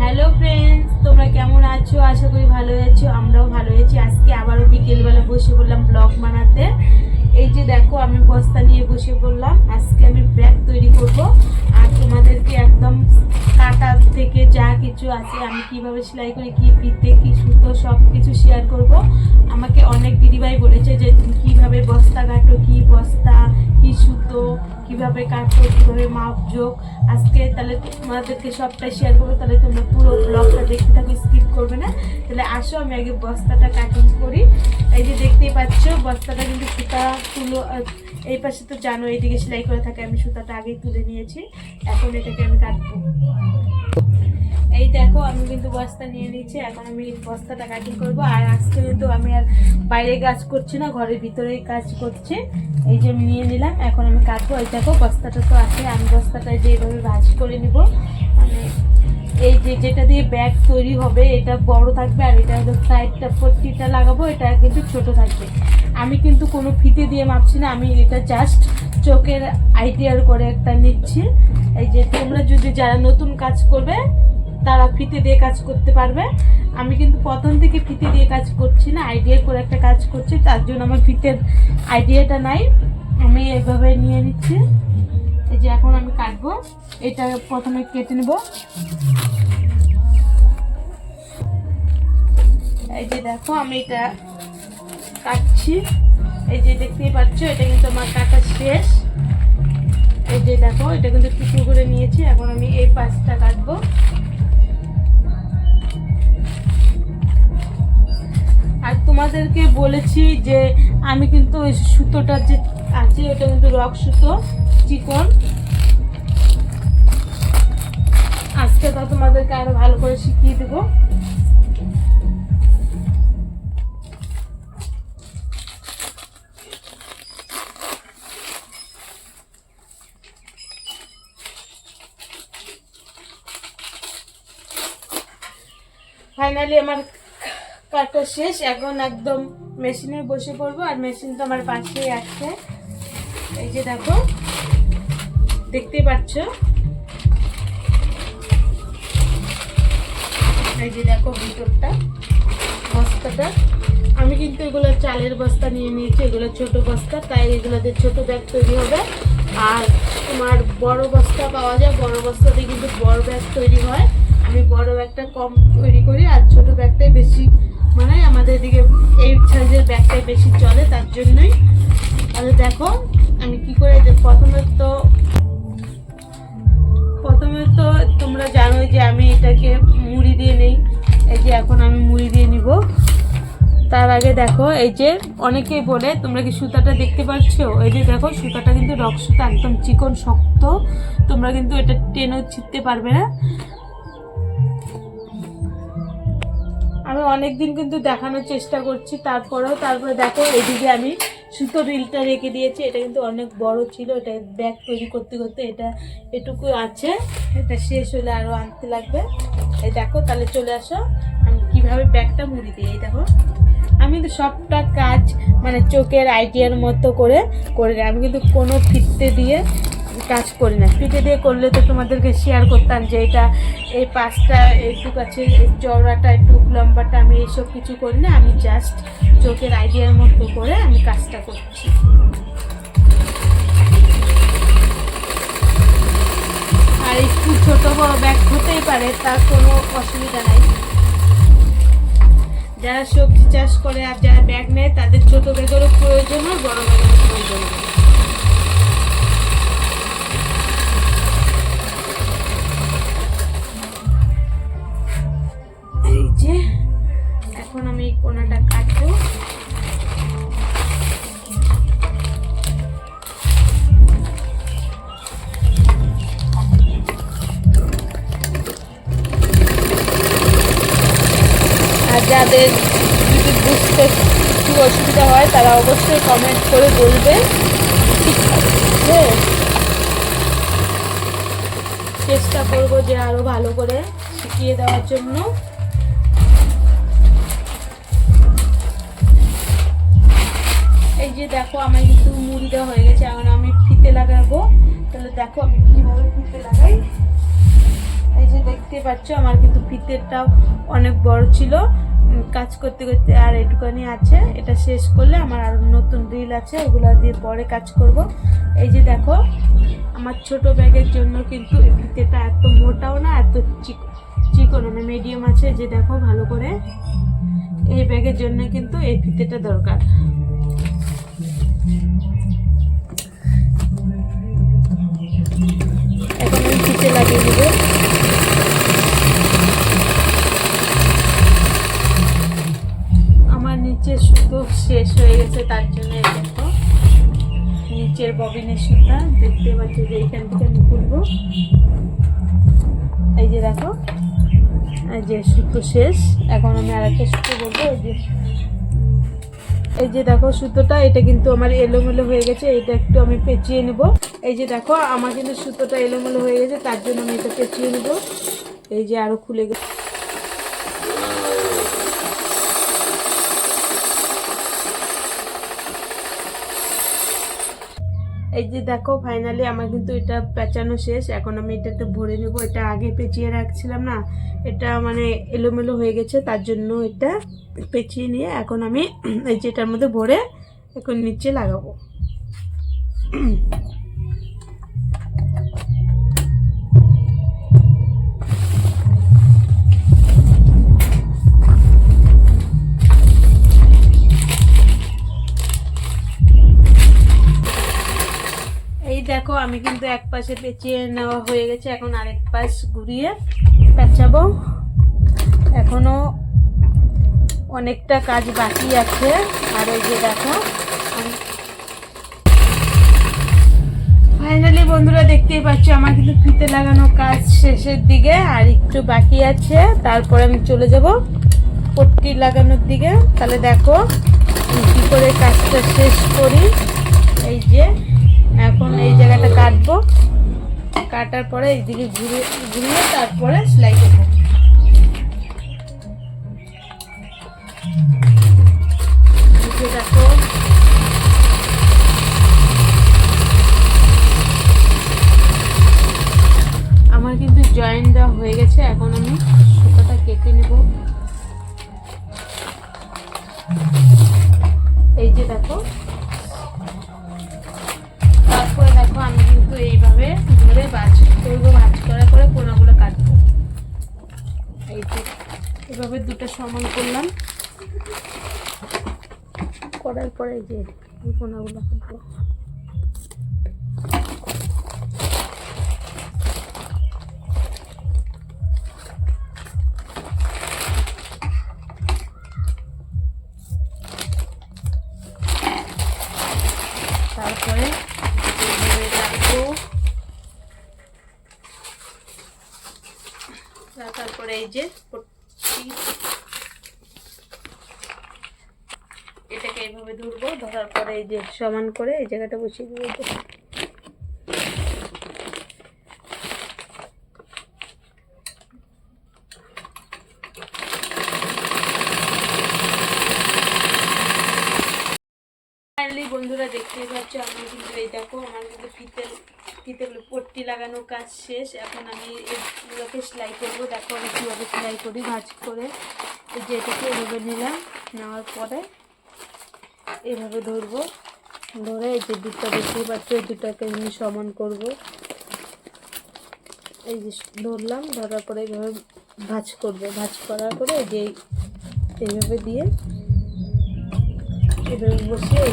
Hello friends তোমরা কেমন আছো? আশা করি ভালো আছো, আমরাও ভালো আছি। আজকে আবারও বিকেলবেলা বসে পড়লাম ব্লগ বানাতে। এই যে দেখো, আমি বস্তা নিয়ে বসে পড়লাম। আজকে আমি ব্যাগ তৈরি করব। আর তোমাদেরকে একদম কাটা থেকে যা কিছু আছে, আমি কীভাবে সেলাই করি, কি ফিতে, কি সুতো সব কিছু শেয়ার করব। আমাকে অনেক দিদিভাই বলেছে যে, কীভাবে বস্তা কাটো, কি বস্তা, কি সুতো কীভাবে কাটবো কীভাবে মাপ যোগ আজকে তাহলে তোমাদেরকে সবটাই শেয়ার করব। তাহলে তোমরা পুরো ব্লগটা দেখতে থাকো স্কিপ করবে না। তাহলে আসো, আমি আগে বস্তাটা কাটিং করি। এই যে দেখতেই পাচ্ছ, বস্তাটা কিন্তু সুতা তুলো এই পাশে তো জানো, এইদিকে সেলাই করে থাকে, আমি সুতাটা আগেই তুলে নিয়েছি। এখন এটাকে আমি কাটবো। এই দেখো, আমি কিন্তু বস্তা নিয়ে নিচ্ছি এখন আমি বস্তাটা কাটিং করব। আর আজকে কিন্তু আমি আর বাইরে কাজ করছি না, ঘরের ভিতরেই কাজ করছি। এই যে আমি নিয়ে নিলাম, এখন আমি কাটবো। এই দেখো, বস্তাটা তো আছে, আমি বস্তাটা যেভাবে ভাজ করে নিব মানে এই যে যেটা দিয়ে ব্যাগ তৈরি হবে, এটা বড় থাকবে আর এটা সাইডটা পট্টিটা লাগাবো, এটা কিন্তু ছোট থাকবে। আমি কিন্তু কোনো ফিতে দিয়ে মাপছি না, আমি এটা জাস্ট চোখের আইডিয়ার করে একটা নিচ্ছি। এই যে তোমরা যদি যারা নতুন কাজ করবে তারা ফিতে দিয়ে কাজ করতে পারবে। আমি কিন্তু প্রথম থেকে ফিতে দিয়ে কাজ করছি না আইডিয়া করে একটা কাজ করছি, তার জন্য আমার ফিতের আইডিয়াটা নাই। আমি এভাবে নিয়ে নিচ্ছি। এই যে এখন আমি কাটবো, এটা প্রথমে কেটে নেব। এই যে দেখো, আমি এটা কাটছি। এই যে দেখতেই পাচ্ছ, এটা কিন্তু আমার কাটা শেষ। এই যে দেখো, এটা কিন্তু টুকরো করে নিয়েছি, এখন আমি এই পাশটা কাটবো। তোমাদেরকে বলেছি যে আমি কিন্তু ওই সুতোটা যে আছে, ওটা কিন্তু রক সুতো, চিকন। আজকে তো তোমাদেরকে আরও ভালো করে শিখিয়ে দেবো। ফাইনালি আমার কাটা শেষ, এখন একদম মেশিনে বসে পড়ব, আর মেশিন তো আমার পাশেই আছে। এই যে দেখো দেখতেই পাচ্ছ? এই যে দেখো ভিতরটা, বস্তাটা। আমি কিন্তু এগুলো চালের বস্তা নিয়ে নিয়েছি, এগুলো ছোট বস্তা, তাই এগুলোতে ছোট ব্যাগ তৈরি হবে। আর তোমার বড় বস্তা পাওয়া যায়, বড় বস্তাতে কিন্তু বড় ব্যাগ তৈরি হয়। আমি বড় ব্যাগটা কম তৈরি করি, আর ছোট ব্যাগটাই বেশি মানে আমাদের এদিকে এই সাইজের ব্যাগটাই বেশি চলে, তার জন্যই। তাহলে দেখো, আমি কি করে প্রথমে তো প্রথমে তো তোমরা জানো যে আমি এটাকে মুড়ি দিয়ে নেই। এই যে এখন আমি মুড়ি দিয়ে নিব। তার আগে দেখো, এই যে অনেকেই বলে, তোমরা কি সুতাটা দেখতে পাচ্ছ? এই যে দেখো, সুতাটা কিন্তু রক সুতা একদম চিকন, শক্ত। তোমরা কিন্তু এটা টেনেও ছিটতে পারবে না। আমি অনেক দিন কিন্তু দেখানোর চেষ্টা করছি, তারপরেও তারপরে দেখো এদিকে আমি সুতো রিলটা রেখে দিয়েছি, এটা কিন্তু অনেক বড় ছিল, এটা ব্যাগ তৈরি করতে করতে এটা এটুকু আছে, এটা শেষ হলে আরও আনতে লাগবে এই দেখো, তাহলে চলে আসো, আমি কীভাবে ব্যাগটা মুড়ি দিই, এই দেখো আমি কিন্তু সবটা কাজ মানে চোখের আইডিয়ার মতো করে করে। আমি কিন্তু কোনো ফিতে দিয়ে কাজ করি না। পিঠে দিয়ে করলে তো তোমাদেরকে শেয়ার করতাম যে এটা, এই পাঁচটা একটু এই চওড়াটা একটু লম্বাটা, আমি এইসব কিছু করি না, আমি জাস্ট চোখের আইডিয়ার মতো করে আমি কাজটা করছি। আর একটু ছোটো বড় ব্যাগ হতেই পারে, তার কোনো অসুবিধা নাই। যারা সবজি চাষ করে আর যারা ব্যাগ নেয়, তাদের ছোটো ব্যাগেরও প্রয়োজন হয়, বড় ব্যাগেরও প্রয়োজন যাদের যদি বুঝতে একটু অসুবিধা হয়, তারা অবশ্যই কমেন্ট করে বলবে। চেষ্টা করব যে আরও ভালো করে শিখিয়ে দেওয়ার জন্য। এই যে দেখো, আমার কিন্তু মুড়ি দেওয়া হয়ে গেছে, এখন আমি ফিতে লাগাবো। তাহলে দেখো আমি কীভাবে ফিতে লাগাই। এই যে দেখতে পাচ্ছ, আমার কিন্তু ফিতেরটাও অনেক বড় ছিল। কাজ করতে করতে আর এটুখানি আছে। এটা শেষ করলে আমার আর নতুন রিল আছে, ওগুলো দিয়ে পরে কাজ করব। এই যে দেখো, আমার ছোট ব্যাগের জন্য কিন্তু ফিতেটা এত মোটাও না, এত চিক, চিকন মানে মিডিয়াম আছে, যে দেখো ভালো করে। এই ব্যাগের জন্য কিন্তু এই ফিতেটা দরকার। পাচ্ছি যে এইখান থেকে আমি খুলবো এই যে দেখো যে সুতো শেষ। এখন আমি আর একটা সুতো বলব, এই যে এই যে দেখো সুতোটা, এটা কিন্তু আমার এলোমেলো হয়ে গেছে, এটা একটু আমি পেঁচিয়ে নেব। এই যে দেখো, আমার কিন্তু সুতোটা এলোমেলো হয়ে গেছে, তার জন্য আমি এটা পেঁচিয়ে নেব। এই যে আরও খুলে গেছে। এই যে দেখো ফাইনালি আমার কিন্তু এটা পেঁচানো শেষ। এখন আমি এটাতে ভরে নেব। এটা আগে পেঁচিয়ে রাখছিলাম না। এটা মানে এলোমেলো হয়ে গেছে, তার জন্য এটা পেঁচিয়ে নিয়ে এখন আমি এই যে এটার মধ্যে ভরে এখন নিচে লাগাবো। দেখো, আমি কিন্তু এক পাশে পেঁচিয়ে নেওয়া হয়ে গেছে, এখন আরেক পাশ ঘুরিয়ে পেঁচাবো। এখনও অনেকটা কাজ বাকি আছে। আর ওই যে দেখো ফাইনালি বন্ধুরা দেখতেই পাচ্ছ, আমার কিন্তু ফিতে লাগানো কাজ শেষের দিকে, আর একটু বাকি আছে। তারপরে আমি চলে যাব পট্টি লাগানোর দিকে। তাহলে দেখো কী করে কাজটা শেষ করি? এই যে এখন এই জায়গাটা কাটবো। কাটার পরে এইদিকে ঘুরে ঘুরিয়ে তারপরে সেলাই করব। দেখো। আমার কিন্তু জয়েন দেওয়া হয়ে গেছে, এখন আমি সুতোটা কেটে নেব। এই যে দেখো। এইভাবে বাজ করব, বাজ করার পরে কোনাগুলো কাটবো। এই যে এভাবে দুটো সমান করলাম। করার পরে যে কোনাগুলো কাটবো। এইভাবে ধরবো ধরার পরে এই যে সমান করে এই জায়গাটা বসিয়ে দেবো। এই যে। বন্ধুরা দেখতেই পাচ্ছ আমার কিন্তু এই দেখো, আমার কিন্তু ফিতে ফিতেগুলো পট্টি লাগানোর কাজ শেষ। এখন আমি এগুলোকে সেলাই করব। দেখো আমি কীভাবে সেলাই করি, ভাজ করে। এই যে এটাকে এভাবে নিলাম, নেওয়ার পরে এভাবে ধরবো। ধরে এই যে দুটো দেখতেই পাচ্ছি ওই দুটাকে আমি সমান করব। এই যে ধরলাম, ধরার পরে এইভাবে ভাজ করব। ভাজ করার পরে এই যে এইভাবে দিয়ে এভাবে বসিয়ে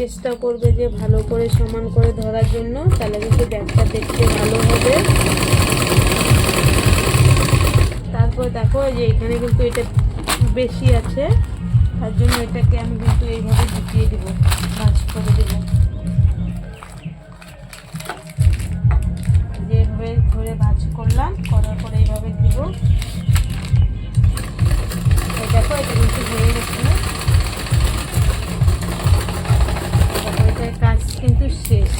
চেষ্টা করবে যে ভালো করে সমান করে ধরার জন্য, তাহলে কিন্তু ব্যাগটা দেখতে ভালো হবে। তারপর দেখো যে এখানে কিন্তু এটা বেশি আছে, তার জন্য এটাকে আমি কিন্তু এইভাবে ঢুকিয়ে দিব, ভাজ করে দেবো। যেভাবে ভাজ করলাম, করার পরে এইভাবে দিব। দেখো, এটা কিন্তু হয়ে গেছে দেখো এটার কাজ কিন্তু শেষ।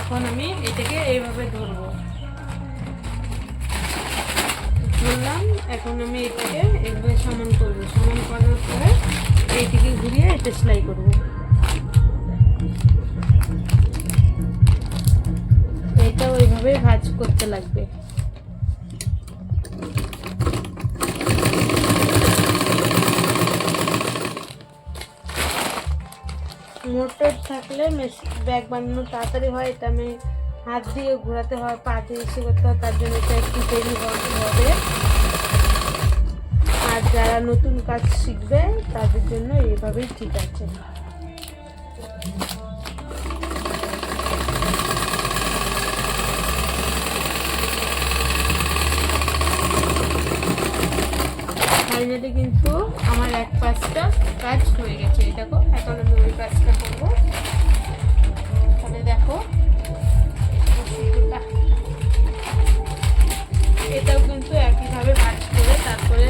এখন আমি এটাকে এইভাবে ধরবো। ধরলাম, এখন আমি এটাকে এইভাবে সমান করব। সমান করার পরে এইটিকে ঘুরিয়ে এটা সেলাই করব। এটা ওইভাবে ভাজ করতে লাগবে। মোটর থাকলে ব্যাগ বানানো তাড়াতাড়ি হয়, এটা আমি হাত দিয়ে ঘোরাতে হয়, পা দিয়ে ইসে করতে হয়, তার জন্য এটা একটু দেরি হবে। আর যারা নতুন কাজ শিখবে, তাদের জন্য এভাবেই ঠিক আছে। ফাইনালি কিন্তু আমার এক পাঁচটা কাজ হয়ে গেছে। দেখো, এখন আমি ওই কাজটা করব। তাহলে দেখো এটাও কিন্তু একইভাবে কাজ করে তারপরে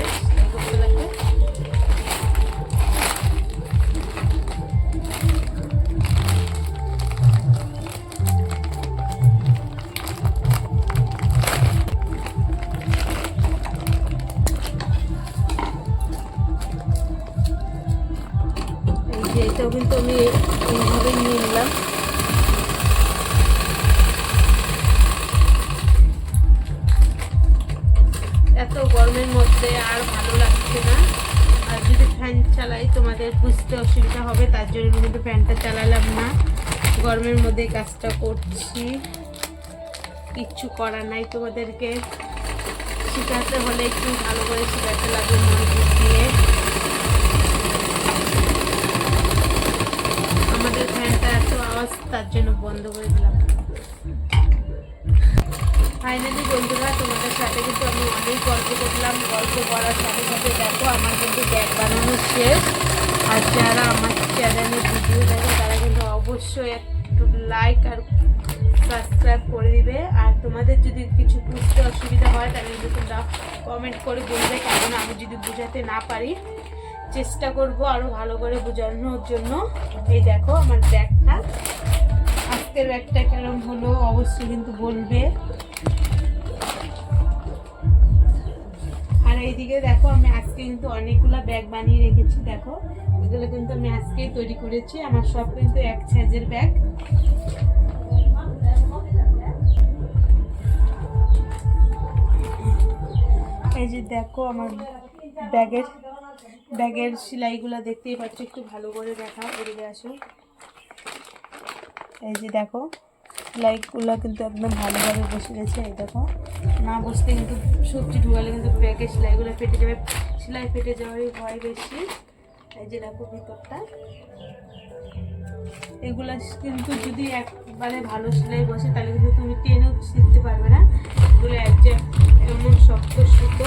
গরমের মধ্যে কাজটা করছি। কিচ্ছু করার নাই তোমাদেরকে। শেখাতে হলে একটু ভালো করে শেখাতে লাগবে মনোযোগ দিয়ে। আমাদের ফ্যানটা এত আওয়াজ, তার জন্য বন্ধ করে দিলাম। ফাইনালি বন্ধুরা, তোমাদের সাথে কিন্তু আমি অনেক গল্প করলাম। গল্প করার সাথে সাথে দেখো, আমার কিন্তু ব্যাগ বানানো শেষ। আর যারা আমার চ্যানেলে ভিডিও দেখে অবশ্যই একটু লাইক আর সাবস্ক্রাইব করে দিবে। আর তোমাদের যদি কিছু বুঝতে অসুবিধা হয়, তাহলে তোমরা কমেন্ট করে বলবে কেন আমি যদি বোঝাতে না পারি, চেষ্টা করব আরও ভালো করে বোঝানোর জন্য। এই দেখো, আমার ব্যাগটা। আজকের ব্যাগটা কেরম হলো, অবশ্যই কিন্তু বলবে। আমি আজকে কিন্তু অনেকগুলো ব্যাগ বানিয়ে রেখেছি, দেখো। এগুলো কিন্তু আমি আজকেই তৈরি করেছি, আমার সব কিন্তু এক সাইজের ব্যাগ এই যে দেখো আমার ব্যাগের ব্যাগের সেলাইগুলো দেখতেই পাচ্ছ, একটু ভালো করে দেখা এদিকে আসো। এই যে দেখো। সেলাইগুলো কিন্তু একদম ভালোভাবে বসে গেছে, এই দেখো। না বসতে কিন্তু সবজি ঢুকালে কিন্তু প্যাকে সেলাইগুলো ফেটে যাবে। সেলাই ফেটে যাওয়ারই ভয় বেশি। এই যে দেখো ভিতরটা। এগুলো কিন্তু যদি একবারে ভালো সেলাই বসে, তাহলে কিন্তু তুমি টেনেও শিখতে পারবে না। এগুলো এক যে এমন শক্ত সুতো